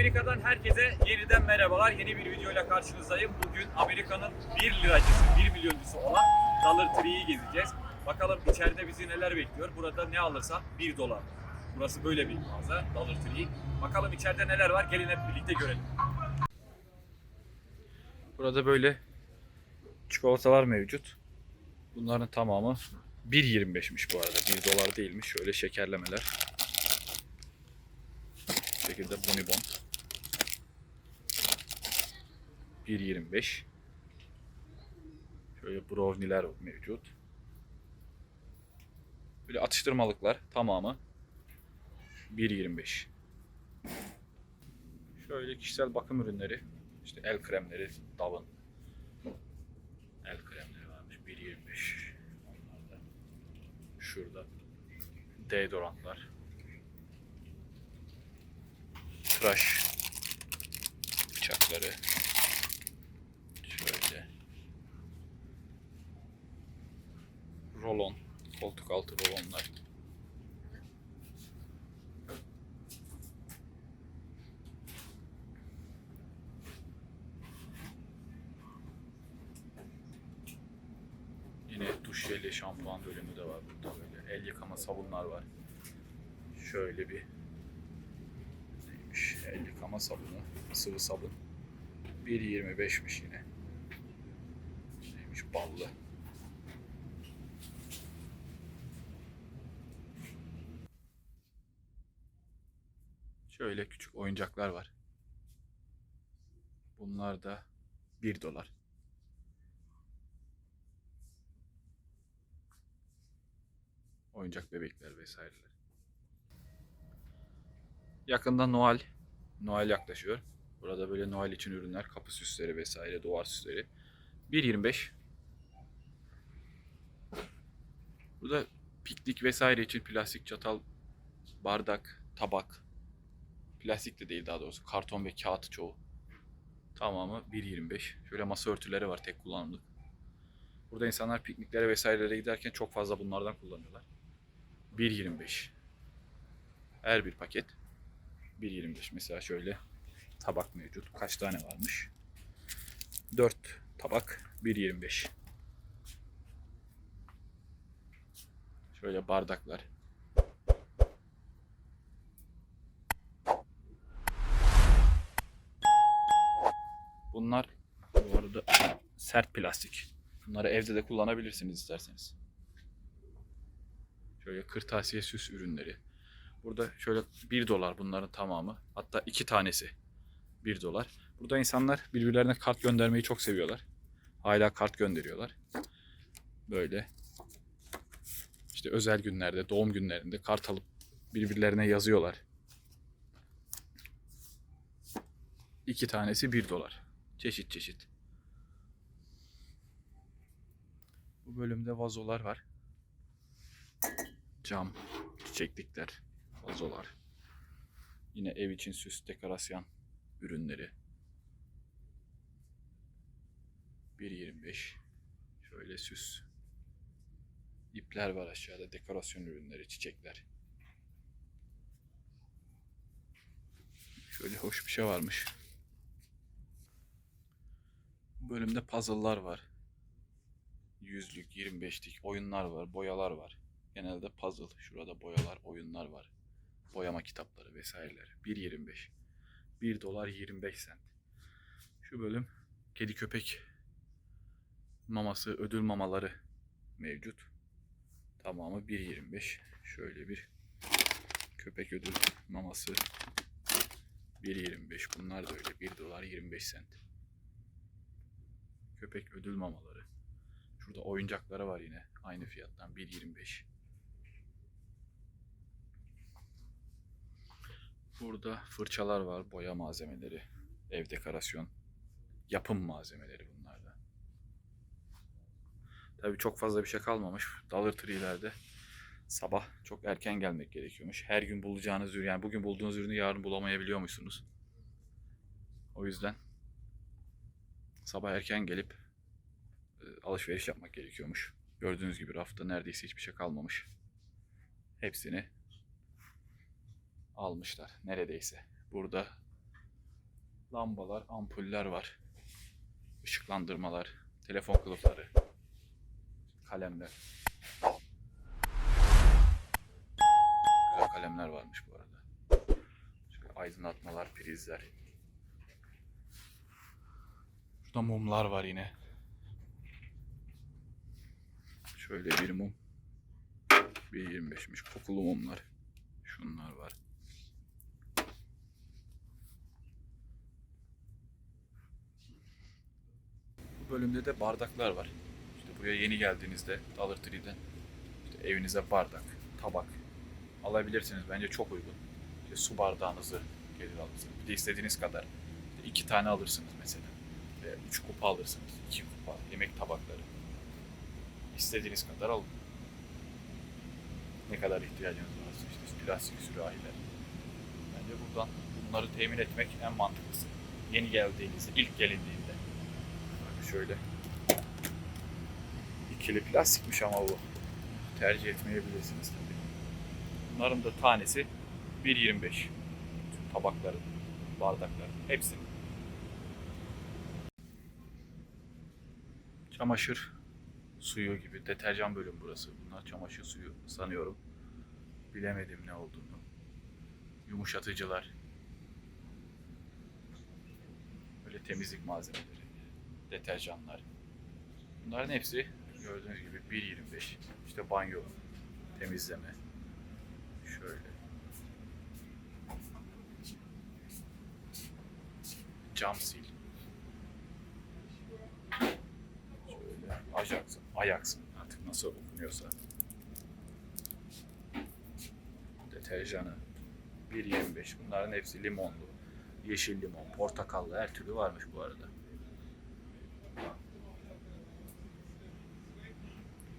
Amerika'dan herkese yeniden merhabalar. Yeni bir videoyla karşınızdayım. Bugün Amerika'nın 1 liracısı, 1 milyoncusu olan Dollar Tree'yi gezeceğiz. Bakalım içeride bizi neler bekliyor. Burada ne alırsam 1 dolar. Burası böyle bir mağaza Dollar Tree. Bakalım içeride neler var. Gelin hep birlikte görelim. Burada böyle çikolatalar mevcut. Bunların tamamı 1.25'miş bu arada. 1 dolar değilmiş. Şöyle şekerlemeler. Şekilde bonibon. 1.25. Şöyle brownie'ler mevcut. Böyle atıştırmalıklar tamamı 1.25. Şöyle kişisel bakım ürünleri. işte el kremleri, Dove'ın el kremleri varmış 1.25. Onlar da şurada deodorantlar. Tıraş bıçakları. Şöyle. Rolon. Koltuk altı rolonlar. Yine duş jeli, şampuan bölümü de var burada böyle. El yıkama sabunlar var. Şöyle bir neymiş? El yıkama sabunu, sıvı sabun. 1.25'miş yine. Neymiş? Ballı. Şöyle küçük oyuncaklar var. Bunlar da 1 dolar. Oyuncak bebekler vesaireler. Yakında Noel. Noel yaklaşıyor. Burada böyle Noel için ürünler, kapı süsleri vesaire, duvar süsleri. 1.25. Burada piknik vesaire için plastik çatal, bardak, tabak. Plastik de değil daha doğrusu. Karton ve kağıt çoğu. Tamamı 1.25. Şöyle masa örtüleri var tek kullanımlık. Burada insanlar pikniklere vesairelere giderken çok fazla bunlardan kullanıyorlar. 1.25. Her bir paket 1.25. Mesela şöyle tabak mevcut. Kaç tane varmış? 4 tabak 1.25. Şöyle bardaklar. Bu arada sert plastik. Bunları evde de kullanabilirsiniz isterseniz. Şöyle kırtasiye süs ürünleri. Burada şöyle 1 dolar bunların tamamı. Hatta iki tanesi 1 dolar. Burada insanlar birbirlerine kart göndermeyi çok seviyorlar. Hala kart gönderiyorlar. Böyle işte özel günlerde, doğum günlerinde kart alıp birbirlerine yazıyorlar. İki tanesi 1 dolar. Çeşit çeşit. Bu bölümde vazolar var. Cam, çiçeklikler, vazolar. Yine ev için süs, dekorasyon ürünleri. 1.25. Şöyle süs. İpler var aşağıda, dekorasyon ürünleri, çiçekler. Şöyle hoş bir şey varmış. Bu bölümde puzzle'lar var. Yüzlük, 25'lik oyunlar var, boyalar var. Genelde puzzle, şurada boyalar, oyunlar var. Boyama kitapları vesaireler. 1.25. 1 dolar 25 sent. Şu bölüm kedi köpek maması, ödül mamaları mevcut. Tamamı 1.25. Şöyle bir köpek ödül maması 1.25. Bunlar da öyle 1 dolar 25 sent. Köpek ödül mamaları. Şurada oyuncakları var yine. Aynı fiyattan 1.25. Burada fırçalar var, boya malzemeleri, ev dekorasyon, yapım malzemeleri bunlar da. Tabii çok fazla bir şey kalmamış. Dollar Tree'lerde sabah çok erken gelmek gerekiyormuş. Her gün bulacağınız ürün, yani bugün bulduğunuz ürünü yarın bulamayabiliyormuşsunuz. O yüzden sabah erken gelip alışveriş yapmak gerekiyormuş. Gördüğünüz gibi rafta neredeyse hiçbir şey kalmamış. Hepsini almışlar neredeyse. Burada Lambalar, ampuller var. Işıklandırmalar, telefon kılıfları, kalemler. Güzel kalemler varmış bu arada. Şöyle aydınlatmalar, prizler. Şurada mumlar var yine. Şöyle bir mum. 1.25'miş. Kokulu mumlar. Şunlar var. Bu bölümde de bardaklar var. İşte buraya yeni geldiğinizde Dollar Tree'den işte evinize bardak, tabak alabilirsiniz. Bence çok uygun. İşte su bardağınızı gelir alırsınız. Bir de istediğiniz kadar. İşte iki tane alırsınız mesela. Ve üç kupa alırsınız. iki kupa yemek tabakları. İstediğiniz kadar alın. Ne kadar ihtiyacınız varsa işte plastik sürahiler. Bence buradan bunları temin etmek en mantıklısı. Yeni geldiğinizde, ilk gelindiğinde. Bak şöyle. İkili plastikmiş ama bu. Tercih etmeyebilirsiniz tabii. Bunların da tanesi 1.25. Tüm tabakların, bardakların hepsinin. Çamaşır suyu gibi deterjan bölüm burası. Bunlar çamaşır suyu sanıyorum. Bilemedim ne olduğunu. Yumuşatıcılar. Böyle temizlik malzemeleri. Deterjanlar. Bunların hepsi gördüğünüz gibi 1.25. İşte banyo temizleme. Şöyle. Cam sil. Şöyle Ajax, artık nasıl okunuyorsa. Deterjanı 1.25. Bunların hepsi limonlu. Yeşil limon, portakallı her türlü varmış bu arada.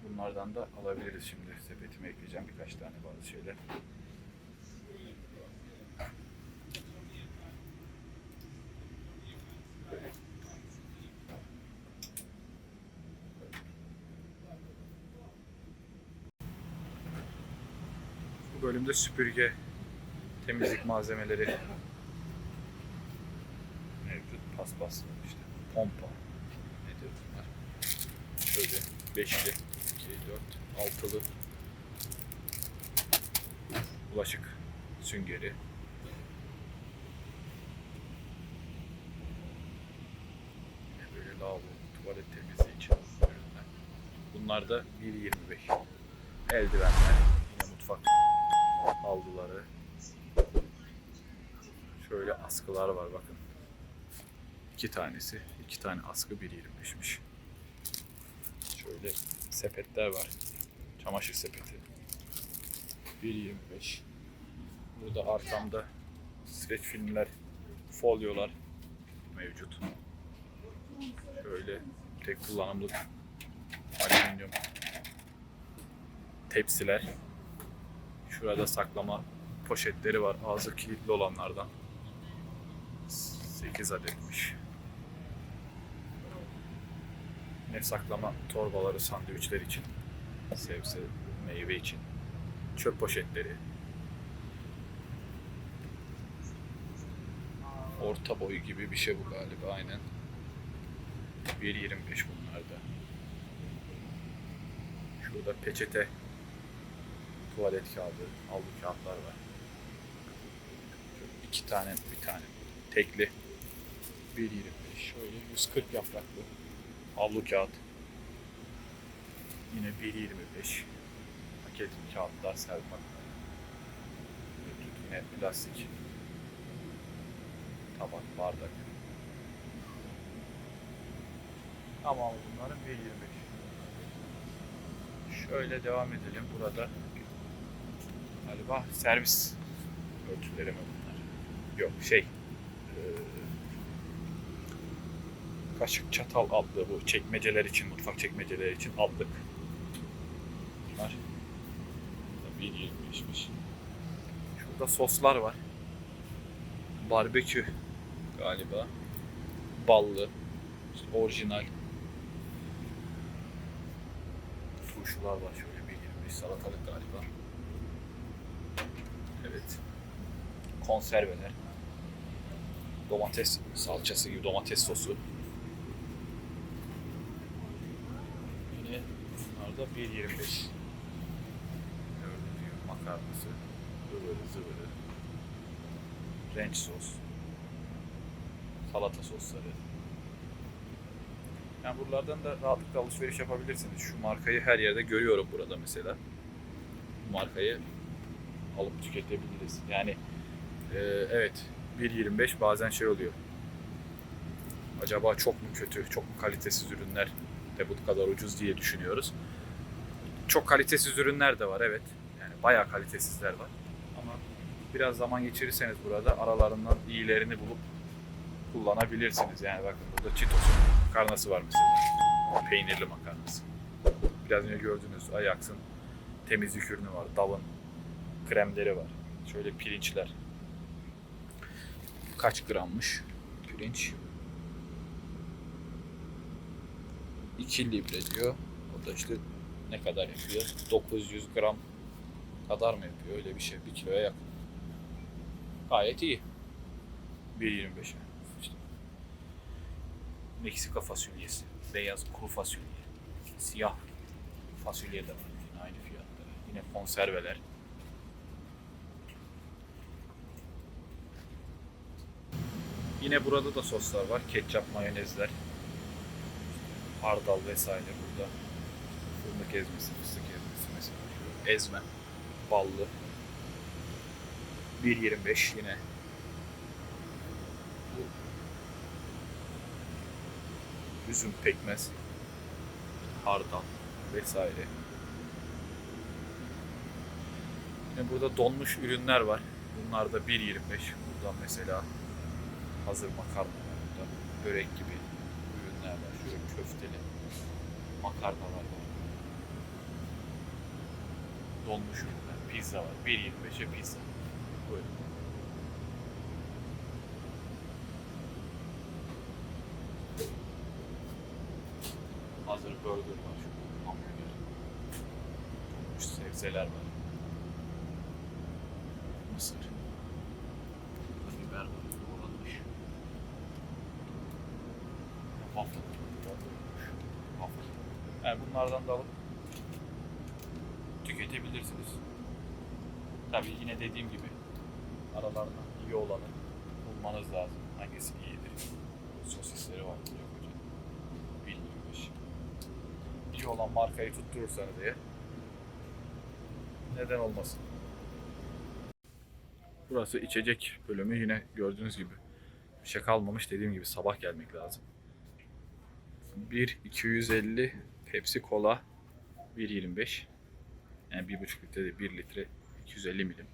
Bunlardan da alabiliriz şimdi. Sepetime ekleyeceğim birkaç tane bazı şeyler. Bölümde süpürge, temizlik malzemeleri mevcut. Paspas işte pompa nedir bunlar? Şöyle beşli, iki, dört, altılı bulaşık süngeri. Böyle lavabo, tuvalet temizliği için. Bunlar da 1.25. Eldivenler, havluları. Şöyle askılar var bakın. İki tanesi. iki tane askı 1.25'miş. Şöyle sepetler var. Çamaşır sepeti. 1.25. Burada arkamda streç filmler, folyolar mevcut. Şöyle tek kullanımlık alüminyum tepsiler. Şurada saklama poşetleri var. Ağzı kilitli olanlardan. 8 adetmiş. Ne saklama torbaları sandviçler için. Sebze, meyve için. Çöp poşetleri. Orta boy gibi bir şey bu galiba aynen. 1.25 bunlarda. Şurada peçete tuvalet kağıdı, havlu kağıtlar var. Şöyle iki tane, bir tane tekli. 1.25 şöyle 140 yapraklı havlu kağıt. Yine 1.25 paket kağıtlar serpak. Yine plastik tabak, bardak. Ama bunların 1.25. Şöyle devam edelim. Burada galiba servis örtüleri mi bunlar? Yok şey e, kaşık çatal altlığı bu çekmeceler için mutfak çekmeceleri için altlık. Bunlar 1.25'miş. Şurada soslar var. Barbekü galiba. Ballı. işte orijinal. Turşular var şöyle bir 25 salatalık galiba. Evet. Konserveler. domates salçası gibi domates sosu. Yine bunlar da 1.25. Gördüğünüz gibi makarnası, ıvırı zıvırı, ranch sos, salata sosları. Yani buralardan da rahatlıkla alışveriş yapabilirsiniz. Şu markayı her yerde görüyorum burada mesela. Bu markayı alıp tüketebiliriz. Yani e, evet 1.25 bazen şey oluyor. Acaba çok mu kötü, çok mu kalitesiz ürünler de bu kadar ucuz diye düşünüyoruz. Çok kalitesiz ürünler de var evet. Yani bayağı kalitesizler var. Ama biraz zaman geçirirseniz burada aralarından iyilerini bulup kullanabilirsiniz. Yani bakın burada Cheetos'un makarnası var mesela. Peynirli makarnası. Biraz önce gördüğünüz Ajax'ın temizlik ürünü var. Dav'ın kremleri var. Şöyle pirinçler. Kaç grammış pirinç? 2 libre diyor. O da işte ne kadar yapıyor? 900 gram kadar mı yapıyor? Öyle bir şey. 1 kiloya yakın. Gayet iyi. 1.25'e. İşte. Meksika fasulyesi. Beyaz kuru fasulye. Siyah fasulye de var. Yine aynı fiyatlara. Yine konserveler. Yine burada da soslar var. Ketçap, mayonezler. Hardal vesaire burada. Fındık ezmesi, fıstık ezmesi mesela. Ezme. Ballı. 1.25 yine. Üzüm pekmez. Hardal vesaire. Yine burada donmuş ürünler var. Bunlar da 1.25. Buradan mesela hazır makarna var burada. Börek gibi ürünler var. Şöyle köfteli makarnalar var. Donmuş ürünler. Pizza var. 1.25'e pizza. Buyurun. Hazır burger var. Şu hamburger. Donmuş sebzeler var. Yani bunlardan da alıp tüketebilirsiniz. Tabii yine dediğim gibi aralarından iyi olanı bulmanız lazım. Hangisi iyidir? Sosisleri var koca koca. Bilmiyormuş. İyi olan markayı tutturursanız diye neden olmasın? Burası içecek bölümü yine gördüğünüz gibi bir şey kalmamış dediğim gibi sabah gelmek lazım. 1 250 Pepsi Cola 1.25 yani 1.5 litre değil 1 litre 250 milim.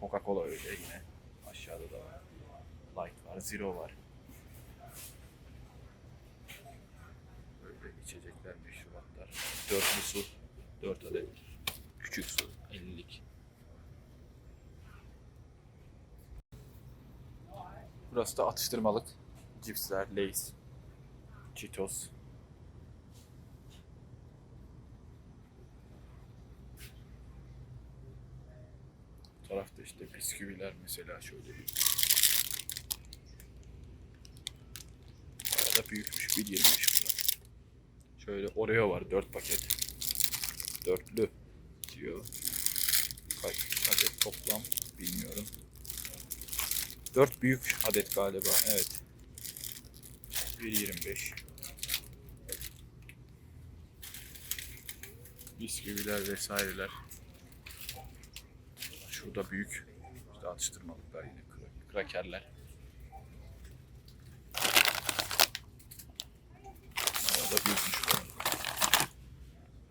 Coca-Cola öyle yine. Aşağıda da var. Light var, Zero var. Böyle içecekler, meşrubatlar. Dörtlü su, 4 adet. Küçük su, 50'lik. Burası da atıştırmalık. Cipsler, Lay's, Cheetos. Tarafta işte bisküviler mesela şöyle bir. Bayağı da büyükmüş. 1.25 bu da. Şöyle Oreo var 4 paket. Dörtlü diyor. Kaç adet toplam bilmiyorum. 4 büyük adet galiba. Evet. 1.25. Bisküviler vesaireler. Şurada büyük işte atıştırmalıklar yine kra- krakerler. Orada büyükmüş.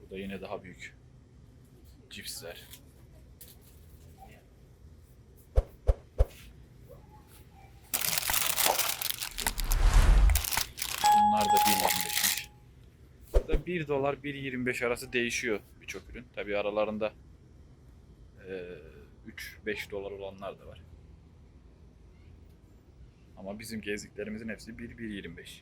Burada yine daha büyük cipsler. Bunlar da 1.25'miş. Burada 1 dolar 1.25 arası değişiyor birçok ürün. Tabi aralarında eee 3-5 dolar olanlar da var. Ama bizim gezdiklerimizin hepsi 1-1.25.